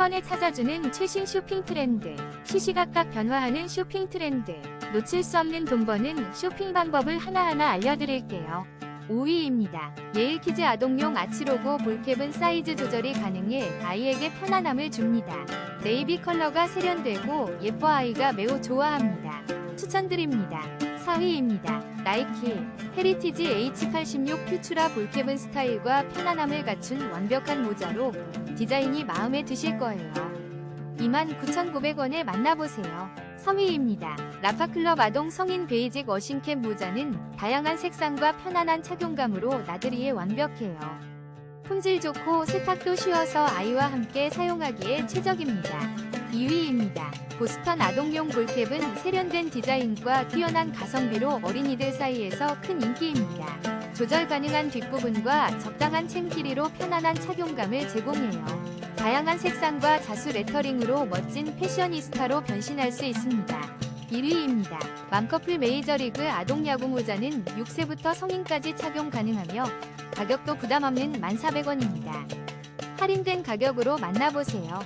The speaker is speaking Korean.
번에 찾아주는 최신 쇼핑 트렌드. 시시각각 변화하는 쇼핑 트렌드. 놓칠 수 없는 돈 버는 쇼핑 방법을 하나하나 알려드릴게요. 5위입니다. 예일키즈 아동용 아치로고 볼캡은 사이즈 조절이 가능해 아이에게 편안함을 줍니다. 네이비 컬러가 세련되고 예뻐 아이가 매우 좋아합니다. 추천드립니다. 4위입니다. 나이키 헤리티지 H86 퓨추라 볼캡은 스타일과 편안함을 갖춘 완벽한 모자로 디자인이 마음에 드실 거예요. 29,900원에 만나보세요. 3위입니다. 라파클럽 아동 성인 베이직 워싱캡 모자는 다양한 색상과 편안한 착용감으로 나들이에 완벽해요. 품질 좋고 세탁도 쉬워서 아이와 함께 사용하기에 최적입니다. 2위입니다. 보스턴 아동용 볼캡은 세련된 디자인과 뛰어난 가성비로 어린이들 사이에서 큰 인기입니다. 조절 가능한 뒷부분과 적당한 챙 길이로 편안한 착용감을 제공해요. 다양한 색상과 자수 레터링으로 멋진 패셔니스타로 변신할 수 있습니다. 1위입니다. 맘커플 메이저리그 아동야구 모자는 6세부터 성인까지 착용 가능하며 가격도 부담 없는 1,400원입니다. 할인된 가격으로 만나보세요.